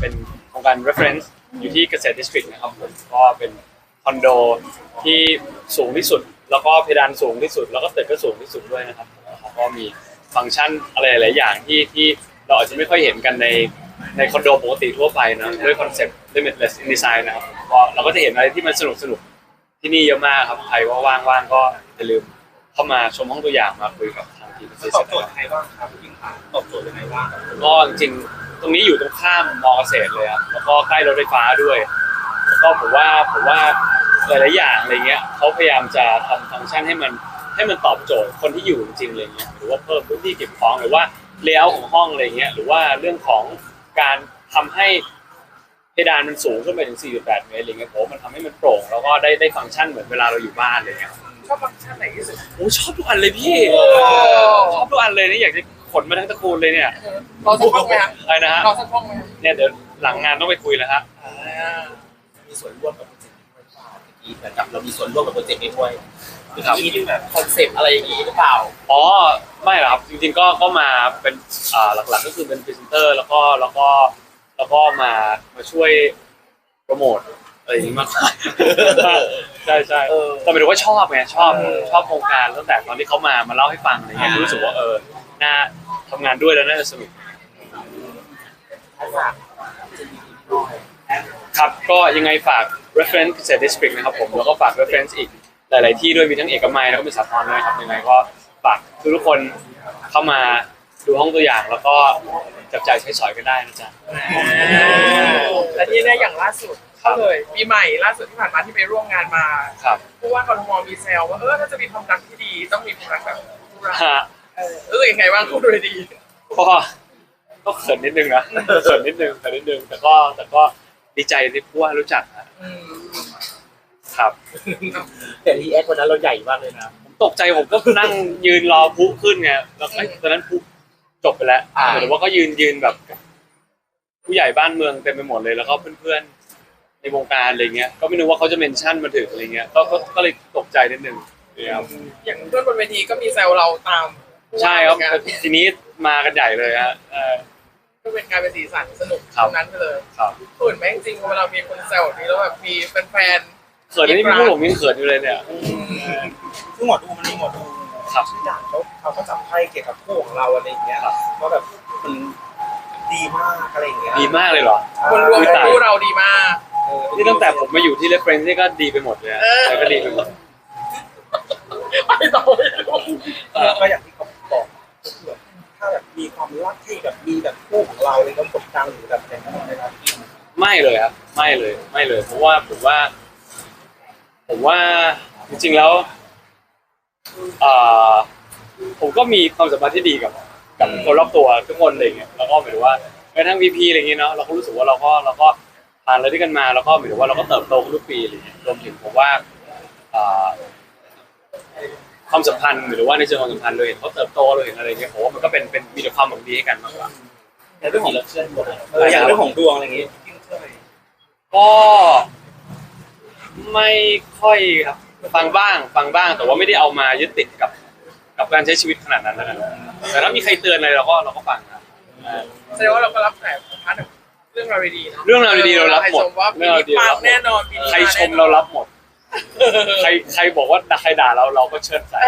เป็นโครงการ reference อยู่ที่เกษตรดิสตริกนะครับผมก็เป็นคอนโดที่สูงที่สุด แล้วก็เพดานสูงที่สุด แล้วก็ตึกก็สูงที่สุดด้วยนะครับแล้วก็มีฟังก์ชันอะไรหลายๆอย่างที่ที่เราอาจจะไม่ค่อยเห็นกันในในคอนโดปกติทั่วไปนะด้วยคอนเซ็ปต์ limitless in design นะครับก็เราก็จะเห็นอะไรที่มันสนุกสนุกๆที่นี่เยอะมากครับใครว่าว่างๆก็อย่าลืมเข้ามาชมห้องตัวอย่างมาคุยกับทางทีมมันตอบโจทย์ยังไงบ้างครับพี่ขาตอบโจทย์ยังไงบ้างก็จริงๆ ตรงนี้อยู่ตรงข้ามมอเกษตรเลยครับแล้วก็ใกล้รถไฟฟ้าด้วยแล้วก็ผมว่าผมว่าหลายๆอย่างอะไรเงี้ยเขาพยายามจะทำฟังก์ชันให้มันให้มันตอบโจทย์คนที่อยู่จริงๆอะไรเงี้ยหรือว่าเพิ่มพื้นที่เก็บของหรือว่าเลเยอร์ของห้องอะไรเงี้ยหรือว่าเรื่องของการทำให้เพดานมันสูงขึ้นไปถึง 4.8 เมตรอะไรเงี้ยผมว่ามันทำให้มันโปร่งแล้วก็ได้ได้ฟังก์ชันเหมือนเวลาเราอยู่บ้านอะไรเงี้ย ชอบฟังก์ชันไหนที่สุด โอ้ชอบทุกอันเลยพี่ชอบทุกอันเลยนี่อยากจะขนมาทั้งตระกูลเลยเนี่ย เราสักห้องไหมฮะอะไรนะฮะเราสักห้องไหมฮะเนี่ยเดี๋ยวหลังงานต้องไปคุยแล้วฮะอ่ามีส่วนร่วมกับโปรเจกต์นี้ด้วยหรือเปล่าเมื่อกี้เหมือนกับเรามีส่วนร่วมกับโปรเจกต์นี้ด้วยครับมีที่แบบคอนเซปต์อะไรอย่างนี้หรือเปล่าอ๋อไม่หรอกครับจริงๆก็ก็มาเป็นอ่าหลักๆก็คือเป็นพรีเซนเตอร์แล้วก็แล้วก็แล้วก็มามาช่วยโปรโมทอะไรอย่างนี้มากกว่าใช่ใช่เออแต่หมายถึงว่าชอบไงชอบเออชอบโครงการตั้งแต่ตอนที่เขามามาเล่าให้ฟังอะไรเงี้ยอ่ารู้รู้สึกว่าเออน่าทำงานด้วยแล้วน่าจะสนุกถ้าฝาก ครับก็ยังไงฝาก reference เกษตร district นะครับผมแล้วก็ฝาก reference อีกหลาย ๆ ที่ด้วยมีทั้งเอกมัยแล้วก็มีสาทรด้วยครับยังไงก็ฝากทุกๆคนเข้ามาดูห้องตัวอย่างแล้วก็จับจ่ายใช้สอยกันได้นะจ๊ะ และที่เนี่ยอย่างล่าสุดครับก็เลยปีใหม่ล่าสุดที่ผ่านมาที่ไปร่วมงานมาครับ ผู้ว่ากทมมีแซวว่าเออถ้าจะมีความรักที่ดีต้องมีความรักแบบคู่รักฮะเออรู้สึกยังไงบ้างคู่ดูดี ก็ ก็เขินนิดนึงนะเขินนิดนึงเขินนิดนึงแต่ก็แต่ก็ดีใจที่ผู้ว่ารู้จักนะอืมครับ แต่รีแอควันนั้นเราใหญ่มากเลยนะ ผมตกใจผมก็นั่งยืนรอพุขึ้นไงแล้วเอ้ยตอนนั้นพุจบไปแล้วอ่า แต่ว่าก็ยืนยืนแบบ ผู้ใหญ่บ้านเมืองเต็มไปหมดเลยแล้วก็เพื่อนๆในวงการอะไรเงี้ย ก็ไม่นึกว่าเขาจะเมนชั่นมาถึงอะไรเงี้ยก็ก็ก็เลยตกใจนิดนึงนะครับอย่างเพื่อนบนเวทีก็มีแซวเราตามผู้ว่าใช่ครับเหมือนกันทีนี้มากันใหญ่เลยฮะเออ ก็เป็นการเป็นสีสันสนุกครับตรงนั้นไปเลยครับตื่นไหมจริงๆเวลามีคนแซวแบบนี้แล้วแบบมีแฟนเขินนี่พี่พูดผมยังเขินอยู่เลยเนี่ยซึ่งหมอดูมันมีหมอดูครับชื่อดังเขาเขาก็จับไพ่เกี่ยวกับคู่ของเราอะไรอย่างเงี้ยครับว่าแบบมันดีมากอะไรอย่างเงี้ยดีมากเลยเหรอ ๆคนรวมอุ๊ยตายคู่เราดีมาก เออนี่ตั้งแต่ผมมาอยู่ที่ reference นี่ก็ดีไปหมดเลยอะเออ แล้วก็ดีไปหมด ไปต่อไม่รู้เออก็อย่างที่เขาบอกก็คือแบบ ถ้าแบบมีความรักที่แบบมีแบบคู่ของเราเลยก็กดดันหรือแบบอย่างนั้นนะครับไม่เลยครับ ไม่เลยไม่เลย เพราะว่าผมว่า ผมว่าจริงๆแล้วเอ่อผมก็มีความสัมพันธ์ที่ดีกับ กับคนรอบตัวทุกคนอะไรอย่างเงี้ยแล้วก็หมายถึงว่าแม้กระทั่ง VP อะไรอย่างเงี้ยเนาะเราก็รู้สึกว่าเราก็เราก็ผ่านอะไรด้วยกันมาแล้วก็หมายถึงว่าเราก็เติบโตขึ้นทุกปีอะไรอย่างเงี้ยรวมถึงผมว่าเอ่อ ความสัมพันธ์หรือว่าในเชิงความสัมพันธ์เราเห็นเขาเติบโตเราเห็นอะไรอย่างเงี้ยผมว่ามันก็เป็นเป็นมีแต่ความหวังดีให้กันมากกว่าในเรื่องของเชื่อเอออย่างเรื่องของดวงอะไรอย่างเงี้ยพี่เชื่อไหมก็ไม่ค่อยครับฟังบ้าง ฟังบ้างแต่ว่าไม่ได้เอามายึดติดกับ กับการใช้ชีวิตขนาดนั้นแล้วกันแต่ถ้ามีใครเตือนอะไรเราก็เราก็ฟังครับอ่าแสดงว่าเราก็รับแต่พาร์ทเรื่องราวดีๆเนาะเรื่องราวดีๆเรารับหมดใคชมว่าปีเรื่องราวดีนี้ๆปัเรางรับหมดแน่นอนปีนี้ใครชมเรารับหมด ใครใครบอกว่าใครด่าเราเราก็เชิดใส่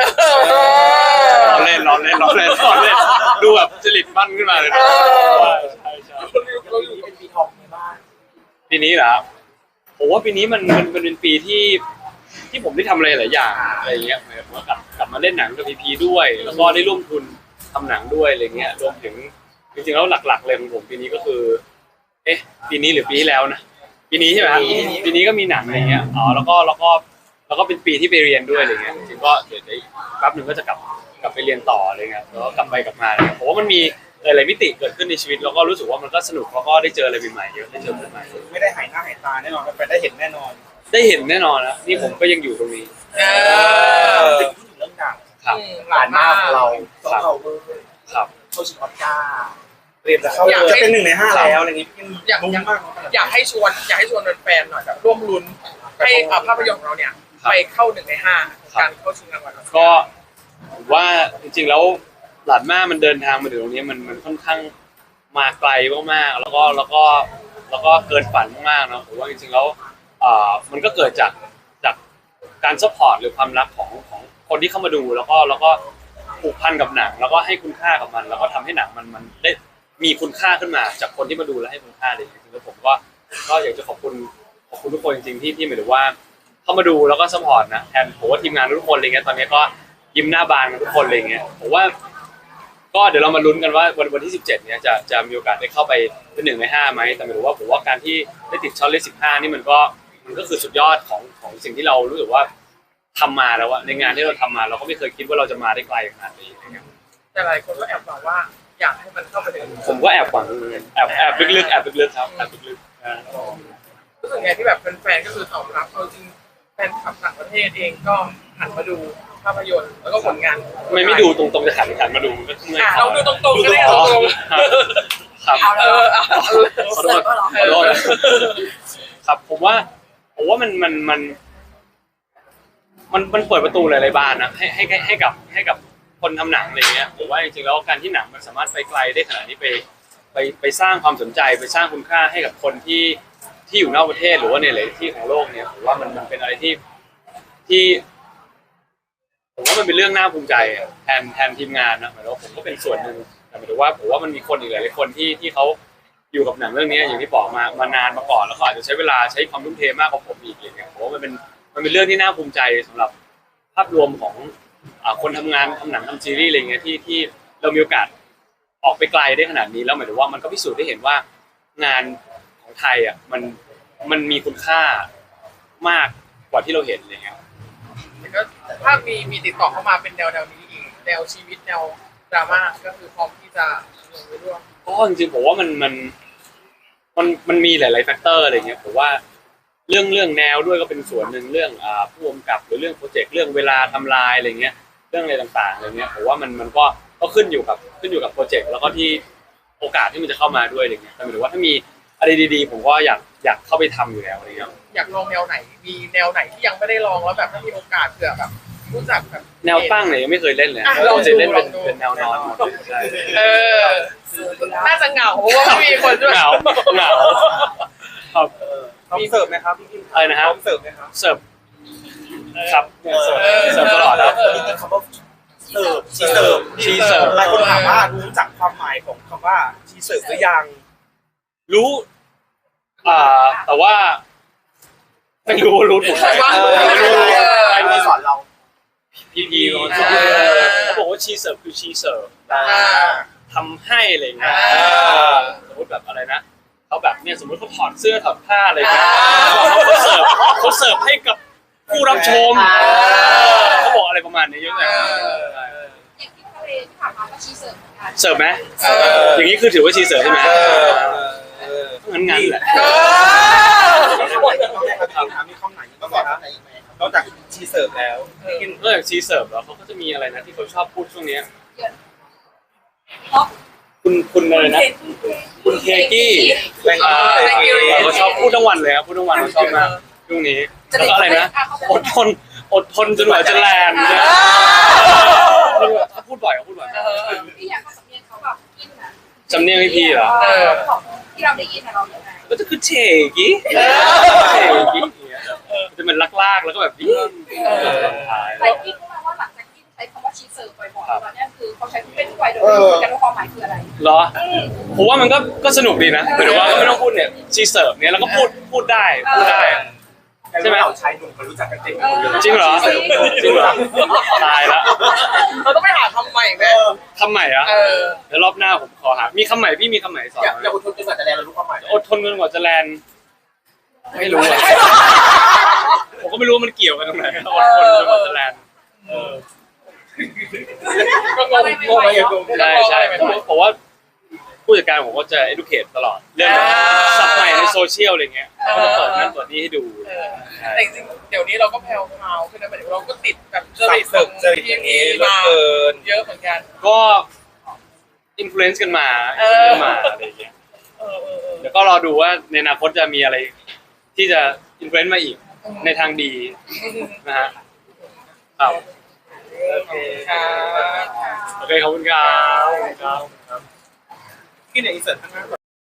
เราเล่นเราเล่นเราเล่นเราเล่นดูแบบจริตมั่นขึ้นมาเลยนะใช่ใช่เราอยู่เป็นปีทองในบ้านปีนี้เหรอครับผมว่าปีนี้มันมันมันเป็นปีที่ที่ผมได้ทำอะไรหลายอย่างอะไรอย่างเงี้ยหมายถึงว่ากลับกลับมาเล่นหนังกับพีพีด้วย แล้วก็ได้ร่วมทุนทำหนังด้วยอะไรเงี้ยรวมถึงจริงๆแล้วหลักๆเลยของผมปีนี้ก็คือ เอ๊ะ ปีนี้หรือปีที่แล้วนะ ปีนี้ใช่ไหมครับปีนี้ก็มีหนังอะไรเงี้ยอ๋อแล้วก็แล้วก็แล้วก็เป็นปีที่ไปเรียนด้วยอะไรเงี้ยจริงๆก็เดี๋ยวเดี๋ยวอีกแป๊บหนึ่งก็จะกลับกลับไปเรียนต่ออะไรเงี้ยแล้วก็กลับไปกลับมาอะไรเงี้ยผมว่ามันมีหลายๆมิติเกิดขึ้นในชีวิตแล้วก็รู้สึกว่ามันก็สนุกแล้วก็ได้เจออะไรใหม่ๆเยอะได้เจออะไรใหม่ๆไม่ได้หายหน้าหายตาแน่นอนไปได้เห็นแน่นอนได้เห็นแน่นอนนะนี่ผมก็ยังอยู่ตรงนี้ เออ ถึงพูดถึงเรื่องดังครับอืมหลานมากของเราครัต้องบเอาเวอร์ครับ เข้าชิงออสการ์ เตรียมจะเข้าจะเป็นหนึ่งในห้าแล้วอะไรอย่างงี้อยากลุ้นอยากมากอยากให้ชวนอยากให้ชวนแฟนๆหน่อยแบบร่วมลุ้นให้อะภาพยนตร์ของเราเนี่ยครับไปเข้าหนึ่งในห้าครับการเข้าชิงรางวัลออสก็การ์ผมว่าจริงๆแล้วหลานม่ามันเดินทางมาถึงตรงนี้มันมันค่อนข้างมาไกลมากๆแล้วก็แล้วก็แล้วก็เกินฝันมากๆเนาะผมว่าจริงๆแล้วอ่ามันก็เกิดจากจากการซัพพอร์ตหรือความรักของของคนที่เข้ามาดูแล้วก็แล้วก็ผูกพันกับหนัง แล้วก็ให้คุณค่ากับมัน แล้วก็ทำให้หนังมันมันได้ มีคุณค่าขึ้นมา จากคนที่มาดูแล้วให้คุณค่าเลยจริงๆแล้วผมก็ก็อยากจะขอบคุณขอบคุณทุกคนจริงๆที่ที่หมายถึงว่าเข้ามาดูแล้วก็สปอร์ตนะแทนผมว่าทีมงานทุกคนอะไรเงี้ยตอนนี้ก็ยิ้มหน้าบานกันทุกคนอะไรเงี้ยผมว่า ก็เดี๋ยวเรามาลุ้นกันว่าวันวันที่ 17 เนี่ยจะจะมีโอกาสได้เข้าไปเป็นหนึ่งในห้าไหมแต่หมายถึงว่าผมว่าการที่ได้ติดช็อตเลข15นี่มันก็มันก็คือสุดยอดของของสิ่งที่เรารู้สึกว่าทำมาแล้วอะในงานที่เราทำมาเราก็ไม่เคยคิดว่าเราจะมาได้ไกลขนาดนี้นะครับแต่หลายคนก็แอบบอกว่า อยากให้มันเข้าไปถึงผมก็แอบหวังแอบแอบลึกๆแอบลึกๆครับแอบลึกๆอ่ารู้สึกไงที่แบบแฟนๆก็คือตอบรับเอาจริงแฟนคลับต่างประเทศเองก็หันมาดูภาพยนตร์แล้วก็ผลงานทำไม่ไม่ดูตรงๆจะหันหันมาดูก็เมื่อยอะคอเราดูตรงๆก็ได้ตรงครับๆเออเอาเอาขอโทษขอโทษครับผมว่าผมว่ามันมันมัน มันมันเปิดประตูหลายๆบานนะให้ให้ให้ให้กับให้กับ คนทำหนังอะไรเงี้ยผมว่าจริงๆแล้วการที่หนังมันสามารถไปไกลได้ขนาดนี้ไปไปไปสร้างความสนใจไปสร้างคุณค่าให้กับคนที่ที่อยู่นอกประเทศหรือว่าในหลายที่ของโลกเนี่ยผมว่ามันมันเป็นอะไรที่ที่ผมว่ามันเป็นเรื่องน่าภูมิใจแทนแทนทีมงานนะหมายถึงว่าผมก็เป็นส่วนหนึ่งแต่หมายถึงว่าผมว่ามันมีคนอีกหลายๆคนที่ที่เขาอยู่กับหนังเรื่องนี้อย่างที่บอกมามานานมาก่อนแล้วก็อาจจะใช้เวลาใช้ความทุ่มเทมากกว่าผมอีกอย่างเงี้ยผมว่ามันเป็นมันเป็นเรื่องที่น่าภูมิใจสำหรับภาพรวมของ คนทำงานทำหนังทำซีรีส์อะไรเงี้ยที่ที่เรามีโอกาสออกไปไกลได้ขนาดนี้แล้วหมายถึงว่ามันก็พิสูจน์ได้เห็นว่างานของไทยอะมันมันมีคุณค่ามากกว่าที่เราเห็นอะไรเงี้ยแต่ก็ถ้ามีมีติดต่อเข้ามาเป็นแนวแนวนี้อีกแนวชีวิตแนวดราม่าก็คือพร้อมที่จะลงไปร่วมก็จริงๆผมว่ามันมันมันมันมีหลายๆแฟกเตอร์อะไรเงี้ยผมว่าเรื่องเรื่องแนวด้วยก็เป็นส่วนหนึ่งเรื่องอ่าผู้กำกับหรือเรื่องโปรเจกต์เรื่องเวลาทำลายอะไรเงี้ย เรื่องอะไรต่างๆอะไรเงี้ยผมว่ามันมันก็ก็ขึ้นอยู่กับขึ้นอยู่กับโปรเจกต์แล้วก็ที่โอกาสที่มันจะเข้ามาด้วยอะไรเงี้ยแต่หมายถึงว่าถ้ามีอะไรดีๆ ผมก็อยากอยากเข้าไปทำอยู่แล้วอะไรเงี้ยอยากลองแนวไหน มีแนวไหนที่ยังไม่ได้ลองแล้วแบบถ้ามีโอกาสเผื่อแบบรู้จักแบบ แนวตั้งเนี่ยยังไม่เคยเล่นเลยอะเราจะเล่นเป็นลองดู เป็นแนวนอนหมดเลยใช่เออ น่าจะเหงาเพราะว่าไม่มีคนด้วย เหงาเหงาครับ พร้อมเสิร์ฟไหมครับพี่พิมอะไรนะพฮะร้อมเสิร์ฟไหมครับเสิร์ฟ ครับเสิร์ฟเสิร์ฟตลอดครับจริงๆคำว่าเสิร์ฟชีเสิร์ฟชีเสิร์ฟ หลายคนถามว่ารู้จักความหมายของคำว่าชีเสิร์ฟหรือยังรู้อ่าแต่ว่า ไม่รู้รู้ถูกไหมว่าไม่รู้ใครมาสอนเราพีพีเขาสอนเออเขาบอกว่าชีเสิร์ฟคือชีเสิร์ฟทำให้อะไรอย่างเงี้ยสมมติแบบอะไรนะเขาแบบเนี่ยสมมติเขาถอดเสื้อถอดผ้าอะไรเงี้ยเขาเสิร์ฟเขาเสิร์ฟให้กับ ผู้รับชมอ่าเขาบอกอะไรประมาณนี้เยอะเลยอย่างที่ทะเลที่ผ่านมาก็ชีเสิร์ฟเหมือนกันเสิร์ฟไหมเออ อย่างนี้คือถือว่าชีเสิร์ฟใช่ไหมเออเอองั้นงั้นแหละเออถามมีคำไหนบ้างไหมครับนอกจากชีเสิร์ฟแล้วนอกจากชีเสิร์ฟแล้วเขาก็จะมีอะไรนะที่เขาชอบพูดช่วงเนี้ยเพราะคุณคุณอะไรนะ คุณเคกี้ แรงอ่าเตะเขาชอบพูดทั้งวันเลยครับพูดทั้งวันเขาชอบมากช่วงนี้ แล้วก็อะไรนะอดทนอดทนจนกว่าจะแลนด์เนี่ยเขาพูดบ่อยเขาพูดบ่อยเออพี่อยากเขาสำเนียงเขาแบบกินอะสำเนียงพี่พี่เหรอเออ ของที่เราได้ยินอะเรายังไงก็จะคือเชกี้เชกี้อย่างเงี้ยจะเป็นลากๆแล้วก็แบบยิ่งตอนท้ายหลายที่รู้มาว่าหลังจากที่ใช้คำว่าชีเสิร์ฟบ่อยๆตอนนี้คือเขาใช้เป็นไวโดยไม่รู้กันว่าความหมายคืออะไรเหรอผมว่ามันก็ก็สนุกดีนะหมายถึงว่าก็ไม่ต้องพูดเนี่ยชีเสิร์ฟเนี่ยแล้วก็พูดพูดได้พูดได้ ใช่ไหมเราชายหนุ่มเขารู้จักกันจริงจริงเหรอจริงเหรอตายละเราต้องไปหาคำใหม่ไหมคำใหม่อะเออเดี๋ยวรอบหน้าผมขอหา มีคำใหม่พี่มีคำใหม่สอนอยากไหมอยากอดทนจนกว่าจะแลนเรารู้ความหมายอดทนจนกว่าจะแลนด์ไม่รู้อะผมก็ไม่รู้ว่ามันเกี่ยวกันตรงไหนอดทนจนกว่าจะแลนด์ก็งงงงไปอยู่ใช่ใช่ผมผมว่าผู้จัดการผมก็จะ educate ตลอดเรื่องแบบสับใหม่ใน โซเชียลอะไรเงี้ยก็จะเปิดนั่นเปิดนี่ให้ดูเออแต่จริงๆเดี๋ยวนี้เราก็แพลวพราวขึ้นนะหมายถึงเราก็ติดแบบเจสัริบตเสิร์ฟเจออย่างนี้เหลือมาเกิน เยอะเหมือนกัน ก็อินฟลูเอนซ์กันมาเออ กันมาอะไรเงี้ยเออเออเออ เดี๋ยวก็รอดูว่าในอนาคตจะมีอะไร ที่จะอินฟลูเอนซ์มาอีกในทางดีนะฮะครับโอเคครับโอเคขอบคุณครับครับ ที่ไหนอินเสิร์ตข้างหน้า